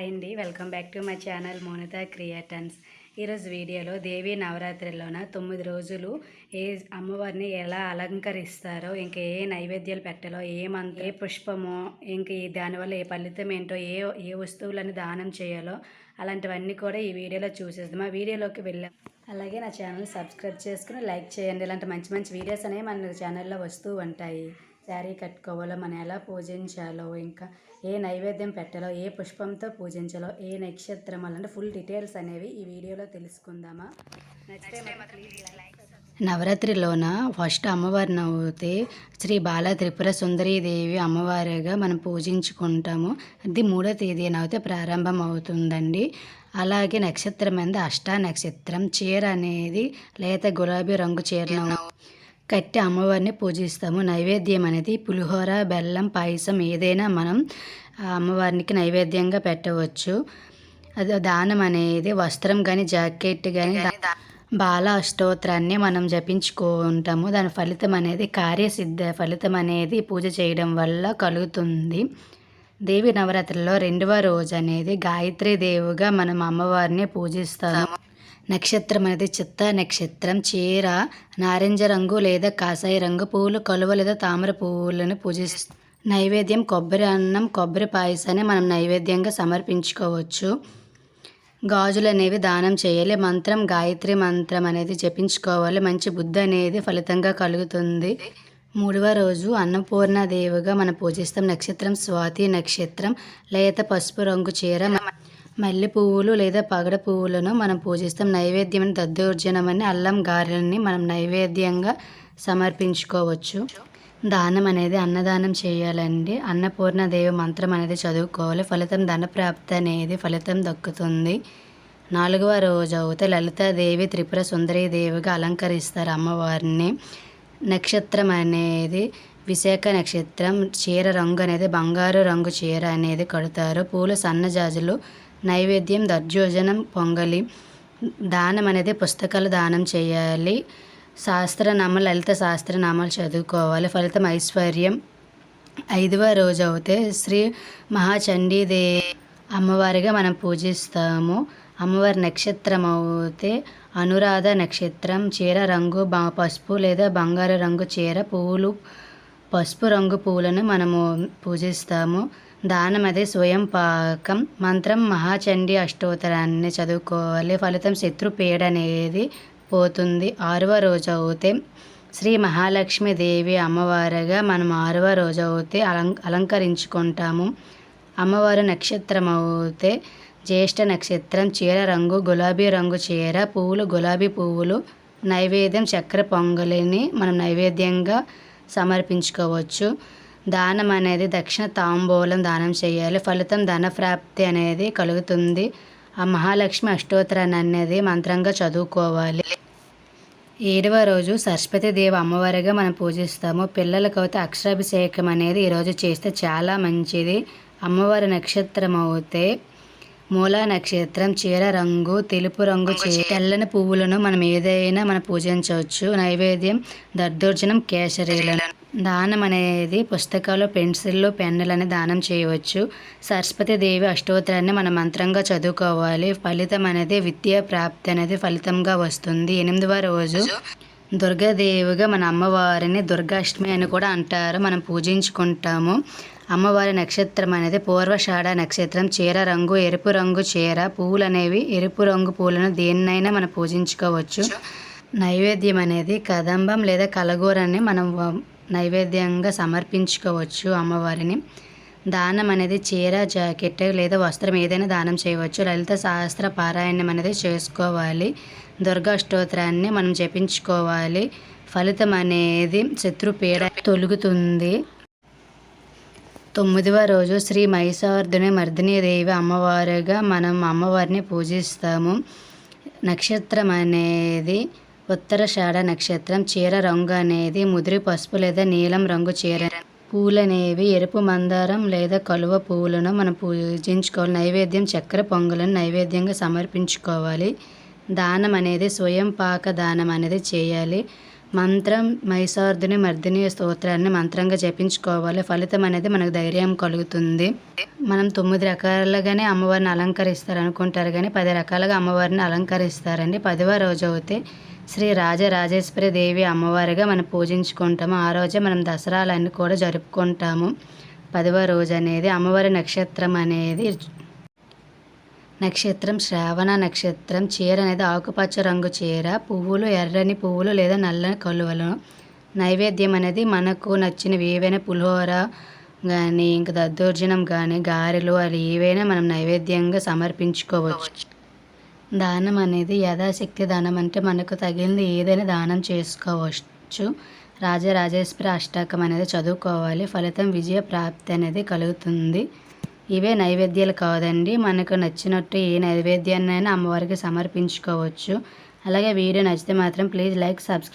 Hi అండి welcome back to my channel Monitha creations. ఈరోజు వీడియోలో దేవి నవరాత్రిలోన తొమ్మిది రోజులు ఏ అమ్మవారిని ఎలా అలంకరిస్తారో ఇంకా ఏ నైవేద్యాలు పెట్టాలో ఏ మంత్ర ఏ పుష్పమో ఇంకా ఈ దానివల్ల ఏ ఫలితం ఏంటో ఏ ఏ వస్తువులను దానం చేయాలో అలాంటివన్నీ కూడా ఈ వీడియోలో చూసేద్దాం. ఆ వీడియోలోకి వెళ్ళాం అలాగే నా ఛానల్ సబ్స్క్రైబ్ చేసుకుని లైక్ చేయండి. ఇలాంటి మంచి మంచి వీడియోస్ అనేవి మన ఛానల్లో వస్తూ ఉంటాయి. శారీ కట్టుకోవాలో మనం ఎలా పూజించాలో ఇంకా ఏ నైవేద్యం పెట్టాలో ఏ పుష్పంతో పూజించాలో ఏ నక్షత్రం అలాంటి ఫుల్ డీటెయిల్స్ అనేవి ఈ వీడియోలో తెలుసుకుందామా? నవరాత్రిలోన ఫస్ట్ అమ్మవారిని అవుతే శ్రీ బాల త్రిపుర సుందరీదేవి అమ్మవారిగా మనం పూజించుకుంటాము. అది మూడో తేదీన అయితే ప్రారంభం అవుతుందండి. అలాగే నక్షత్రం అనేది అష్టా నక్షత్రం చీర అనేది లేత గులాబీ రంగు చీరను కట్టి అమ్మవారిని పూజిస్తాము. నైవేద్యం అనేది పులిహోర బెల్లం పాయసం ఏదైనా మనం అమ్మవారికి నైవేద్యంగా పెట్టవచ్చు. అది దానం అనేది వస్త్రం కానీ జాకెట్ కానీ బాల అష్టోత్తరాన్ని మనం జపించుకుంటాము. దాని ఫలితం అనేది కార్యసిద్ధ ఫలితం అనేది పూజ చేయడం వల్ల కలుగుతుంది. దేవి నవరాత్రిలో రెండవ రోజు అనేది గాయత్రి దేవుగా మనం అమ్మవారిని పూజిస్తాము. నక్షత్రం అనేది చిత్త నక్షత్రం చీర నారింజ రంగు లేదా కాషాయ రంగు పువ్వులు కలువ లేదా తామర పువ్వులను పూజిస్తాం. నైవేద్యం కొబ్బరి అన్నం కొబ్బరి పాయసాన్ని మనం నైవేద్యంగా సమర్పించుకోవచ్చు. గాజులు అనేవి దానం చేయాలి మంత్రం గాయత్రి మంత్రం అనేది జపించుకోవాలి. మంచి బుద్ధి అనేది ఫలితంగా కలుగుతుంది. మూడవ రోజు అన్నపూర్ణ దేవిగా మనం పూజిస్తాం. నక్షత్రం స్వాతి నక్షత్రం లేత పసుపు రంగు చీర. మల్లె పువ్వులు లేదా పగడ పువ్వులను మనం పూజిస్తాం. నైవేద్యం దద్దోర్జనమని అల్లం గారెలని మనం నైవేద్యంగా సమర్పించుకోవచ్చు. దానం అనేది అన్నదానం చేయాలండి. అన్నపూర్ణ దేవి మంత్రం అనేది చదువుకోవాలి. ఫలితం ధనప్రాప్తి అనేది ఫలితం దక్కుతుంది. నాలుగవ రోజు అవుతే లలితాదేవి త్రిపుర సుందరీ దేవిగా అలంకరిస్తారు అమ్మవారిని. నక్షత్రం అనేది విశాఖ నక్షత్రం. చీర రంగు అనేది బంగారు రంగు చీర అనేది కడతారు. పూలు సన్నజాజులు నైవేద్యం దర్జోజనం పొంగలి దానం అనేది పుస్తకాలు దానం చేయాలి. శాస్త్రనామాలు లలిత శాస్త్రనామాలు చదువుకోవాలి. ఫలితం ఐశ్వర్యం. ఐదవ రోజు అవుతే శ్రీ మహాచండీదే అమ్మవారిగా మనం పూజిస్తాము. అమ్మవారి నక్షత్రం అవుతే అనురాధ నక్షత్రం చీర రంగు పసుపు లేదా బంగారు రంగు చీర పువ్వులు పసుపు రంగు పువ్వులను మనము పూజిస్తాము. దానమది స్వయం పాకం. మంత్రం మహాచండీ అష్టోత్తరాన్ని చదువుకోవాలి. ఫలితం శత్రుపీడ అనేది పోతుంది. ఆరవ రోజు అవుతే శ్రీ మహాలక్ష్మి దేవి అమ్మవారిగా మనం ఆరవ రోజు అవుతే అలం అలంకరించుకుంటాము. అమ్మవారు నక్షత్రం అవుతే జ్యేష్ఠ నక్షత్రం చీర రంగు గులాబీ రంగు చీర పువ్వులు గులాబీ పువ్వులు నైవేద్యం చక్కెర పొంగలిని మనం నైవేద్యంగా సమర్పించుకోవచ్చు. దానం అనేది దక్షిణ తాంబూలం దానం చేయాలి. ఫలితం ధనప్రాప్తి అనేది కలుగుతుంది. ఆ మహాలక్ష్మి అష్టోత్తరాన్ని అనేది మంత్రంగా చదువుకోవాలి. ఏడవ రోజు సరస్వతి దేవి అమ్మవారిగా మనం పూజిస్తాము. పిల్లలకు అయితే అక్షరాభిషేకం అనేది ఈరోజు చేస్తే చాలా మంచిది. అమ్మవారి నక్షత్రం అవుతే మూలా నక్షత్రం చీర రంగు తెలుపు రంగు తెల్లని పువ్వులను మనం ఏదైనా మనం పూజించవచ్చు. నైవేద్యం దర్దోర్జనం కేసరీలను. దానం అనేది పుస్తకాలు పెన్సిళ్ళు పెన్నులని దానం చేయవచ్చు. సరస్వతి దేవి అష్టోత్తరాన్ని మనం మంత్రంగా చదువుకోవాలి. ఫలితం అనేది విద్యా ప్రాప్తి అనేది ఫలితంగా వస్తుంది. ఎనిమిదవ రోజు దుర్గాదేవిగా మన అమ్మవారిని దుర్గాష్టమి అని కూడా అంటారు. మనం పూజించుకుంటాము. అమ్మవారి నక్షత్రం అనేది పూర్వషాఢ నక్షత్రం. చీర రంగు ఎరుపు రంగు చీర. పువ్వులు అనేవి ఎరుపు రంగు పూలను దేన్నైనా మనం పూజించుకోవచ్చు. నైవేద్యం అనేది కదంబం లేదా కలగూరని మనం నైవేద్యంగా సమర్పించుకోవచ్చు అమ్మవారిని. దానం అనేది చీర జాకెట్ లేదా వస్త్రం ఏదైనా దానం చేయవచ్చు. లలిత శాస్త్ర పారాయణం అనేది చేసుకోవాలి. దుర్గా స్తోత్రాన్ని మనం జపించుకోవాలి. ఫలితం అనేది శత్రుపీడ తొలుగుతుంది. తొమ్మిదవ రోజు శ్రీ మహిషార్ధుని మర్దిని దేవి అమ్మవారిగా మనం అమ్మవారిని పూజిస్తాము. నక్షత్రం అనేది ఉత్తరషాఢ నక్షత్రం చీర రంగు అనేది ముదిరి పసుపు లేదా నీలం రంగు చీర. పూలనేవి ఎరుపు మందారం లేదా కలువ పువ్వులను మనం పూజించుకోవాలి. నైవేద్యం చక్కెర పొంగులను నైవేద్యంగా సమర్పించుకోవాలి. దానం అనేది స్వయం పాక దానం అనేది చేయాలి. మంత్రం మైసార్దుని మర్దిని స్తోత్రాన్ని మంత్రంగా జపించుకోవాలి. ఫలితం అనేది మనకు ధైర్యం కలుగుతుంది. మనం తొమ్మిది రకాలుగానే అమ్మవారిని అలంకరిస్తారు అనుకుంటారు కానీ పది రకాలుగా అమ్మవారిని అలంకరిస్తారండి. పదవ రోజు అయితే శ్రీ రాజరాజేశ్వరి దేవి అమ్మవారిగా మనం పూజించుకుంటాము. ఆ రోజే మనం దసరాలన్నీ కూడా జరుపుకుంటాము. పదవ రోజు అనేది అమ్మవారి నక్షత్రం అనేది నక్షత్రం శ్రావణ నక్షత్రం చీర అనేది ఆకుపచ్చ రంగు చీర పువ్వులు ఎర్రని పువ్వులు లేదా నల్లని కలువలు. నైవేద్యం అనేది మనకు నచ్చినవి ఏవైనా పులిహోర కానీ ఇంకా దద్దోర్జనం కానీ గారెలు అవి ఏవైనా మనం నైవేద్యంగా సమర్పించుకోవచ్చు. దానం అనేది యథాశక్తి దానం అంటే మనకు తగిలింది ఏదైనా దానం చేసుకోవచ్చు. రాజరాజేశ్వరి అష్టాకం అనేది చదువుకోవాలి. ఫలితం విజయ ప్రాప్తి అనేది కలుగుతుంది. ఇవే నైవేద్యాలు కాదండి. మనకు నచ్చినట్టు ఏ నైవేద్యాన్నైనా అమ్మవారికి సమర్పించుకోవచ్చు. అలాగే వీడియో నచ్చితే మాత్రం ప్లీజ్ లైక్ సబ్స్క్రైబ్